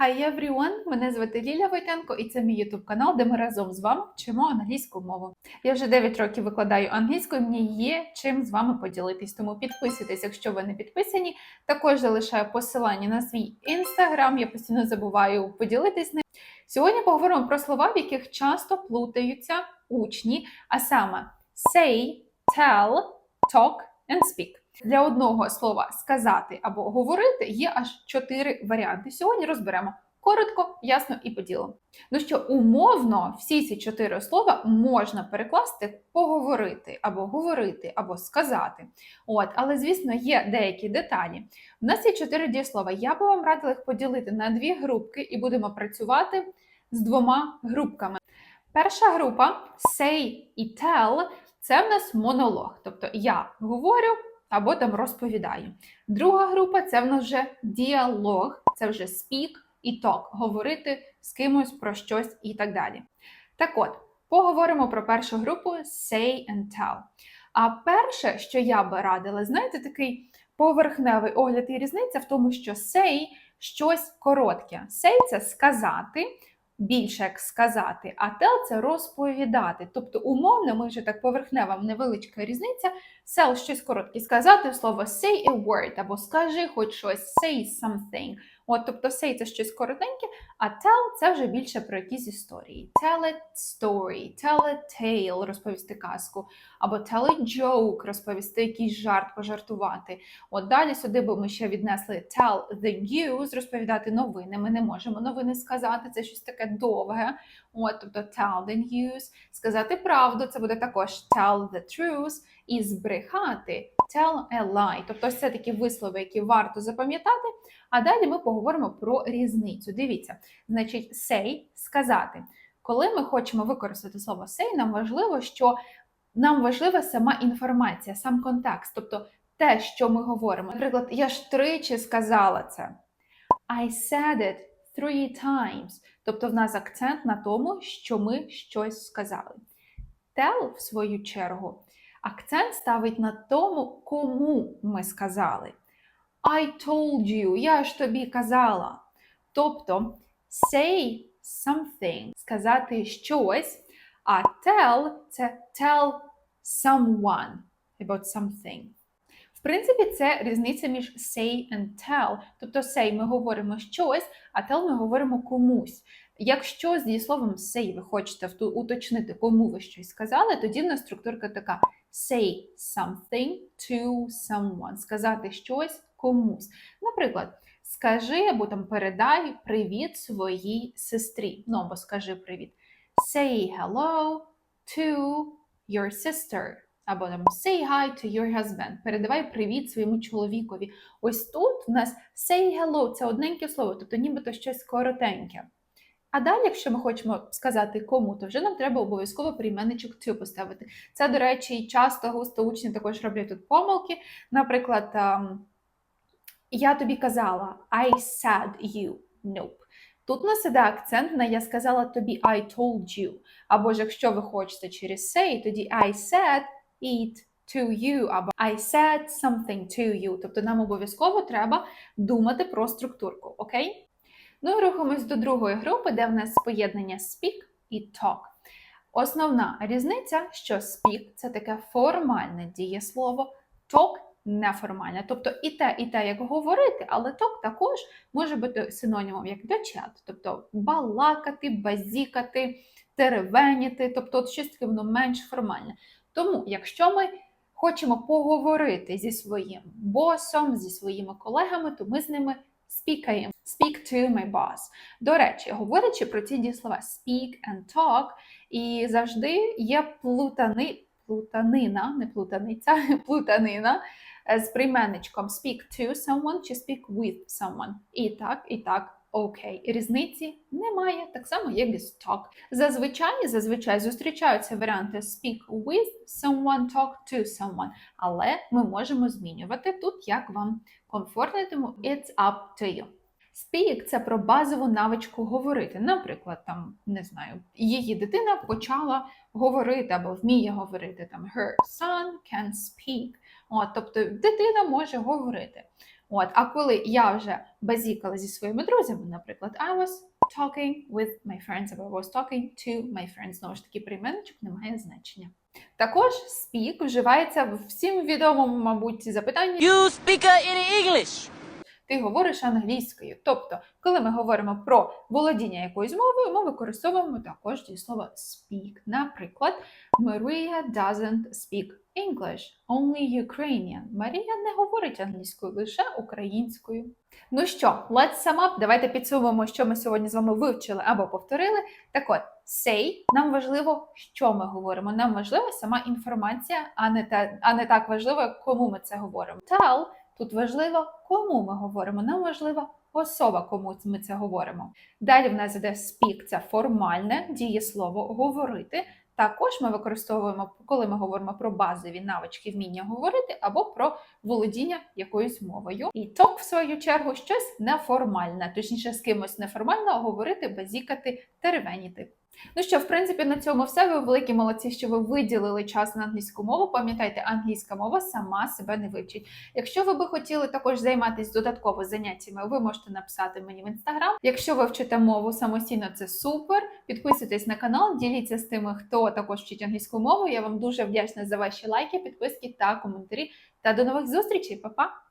Hi everyone! Мене звати Ліля Войтенко і це мій YouTube канал, де ми разом з вами вчимо англійську мову. Я вже 9 років викладаю англійську, і мені є чим з вами поділитись. Тому підписуйтесь, якщо ви не підписані. Також залишаю посилання на свій інстаграм. Я постійно забуваю поділитись ним. Сьогодні поговоримо про слова, в яких часто плутаються учні, а саме say, tell, talk and speak. Для одного слова сказати або говорити є аж чотири варіанти. Сьогодні розберемо коротко, ясно і по ділу. Ну що, умовно, всі ці чотири слова можна перекласти поговорити, або говорити, або сказати. От, але, звісно, є деякі деталі. У нас є чотири дієслова. Я би вам радила їх поділити на дві групки і будемо працювати з двома групками. Перша група say і tell це в нас монолог, тобто я говорю або там розповідаю. Друга група це в нас вже діалог, це вже speak і talk, говорити з кимось про щось і так далі. Так от, поговоримо про першу групу say and tell. А перше, що я би радила, знаєте, такий поверхневий огляд і різниця в тому, що say щось коротке. Say – це сказати. Більше як сказати, а tell – це розповідати. Тобто, умовно, ми вже так поверхнева невеличка різниця. Sell – щось коротке. Сказати слово say a word, або скажи хоч щось, say something. От, тобто, say – це щось коротеньке, а tell – це вже більше про якісь історії. Tell a story, tell a tale – розповісти казку, або tell a joke – розповісти якийсь жарт, пожартувати. От далі сюди би ми ще віднесли tell the news – розповідати новини. Ми не можемо новини сказати, це щось таке довге. От, тобто tell the news. Сказати правду, це буде також tell the truth. І збрехати tell a lie. Тобто ось це такі вислови, які варто запам'ятати. А далі ми поговоримо про різницю. Дивіться, значить, say – сказати. Коли ми хочемо використати слово say, нам важливо, що нам важлива сама інформація, сам контекст, тобто те, що ми говоримо. Наприклад, я ж тричі сказала це. I said it three times. Тобто в нас акцент на тому, що ми щось сказали. Tell, в свою чергу, акцент ставить на тому, кому ми сказали. I told you, я ж тобі казала. Тобто say something, сказати щось, а tell це tell someone about something. В принципі, це різниця між say and tell. Тобто say ми говоримо щось, а tell ми говоримо комусь. Якщо з дієсловом say ви хочете уточнити, кому ви щось сказали, тоді в нас структурка така: say something to someone. Сказати щось комусь. Наприклад, скажи або там передай привіт своїй сестрі. Ну або скажи привіт. Say hello to your sister. Або там say hi to your husband. Передавай привіт своєму чоловікові. Ось тут у нас say hello це одненьке слово, тобто нібито щось коротеньке. А далі, якщо ми хочемо сказати кому, то вже нам треба обов'язково прийменничок to поставити. Це, до речі, часто густо учні також роблять тут помилки. Наприклад, ем, я тобі казала I said you. Nope. Тут у нас іде акцент на я сказала тобі I told you. Або ж якщо ви хочете через say, тоді I said it to you, або I said something to you. Тобто нам обов'язково треба думати про структурку, окей? Ну і рухаємось до другої групи, де в нас поєднання speak і talk. Основна різниця, що speak це таке формальне дієслово, talk неформальне. Тобто і те, і те, як говорити, але talk також може бути синонімом як до чат, тобто балакати, базікати, теревеніти, тобто от щось таке воно менш формальне. Тому, якщо ми хочемо поговорити зі своїм босом, зі своїми колегами, то ми з ними спікаємо. Speak to my boss. До речі, говорячи про ці дієслова speak and talk, і завжди є плутани, плутанина, не плутаниця, плутанина е, з прийменничком speak to someone чи speak with someone. І так, і так. Окей, різниці немає, так само, як і talk. Зазвичай, зазвичай зустрічаються варіанти speak with someone, talk to someone, але ми можемо змінювати тут, як вам комфортно, тому it's up to you. Speak – це про базову навичку говорити. Наприклад, там не знаю, її дитина почала говорити або вміє говорити. Там her son can speak. От, тобто дитина може говорити. От, а коли я вже базікала зі своїми друзями, наприклад, I was talking with my friends, або I was talking to my friends. Знову ж таки, прийменничок не має значення. Також speak вживається в всім відомому, мабуть, запитанні You speak in English. Ти говориш англійською. Тобто, коли ми говоримо про володіння якоюсь мовою, ми використовуємо також дієслово speak. Наприклад, Maria doesn't speak English, only Ukrainian. Марія не говорить англійською, лише українською. Ну що, let's sum up. Давайте підсумуємо, що ми сьогодні з вами вивчили або повторили. Так от, say, нам важливо, що ми говоримо. Нам важлива сама інформація, а не, та, а не так важливо, кому ми це говоримо. Tell Тут важливо, кому ми говоримо. Нам важлива особа, кому ми це говоримо. Далі в нас іде speak, це формальне дієслово говорити. Також ми використовуємо, коли ми говоримо про базові навички вміння говорити або про володіння якоюсь мовою. І talk, в свою чергу, щось неформальне, точніше, з кимось неформально говорити, базікати, теревеніти. Ну що, в принципі, на цьому все. Ви великі молодці, що ви виділили час на англійську мову. Пам'ятайте, англійська мова сама себе не вивчить. Якщо ви би хотіли також займатися додатково заняттями, ви можете написати мені в інстаграм. Якщо ви вчите мову самостійно, це супер. Підписуйтесь на канал, діліться з тими, хто також вчить англійську мову. Я вам дуже вдячна за ваші лайки, підписки та коментарі. Та до нових зустрічей, Па-па!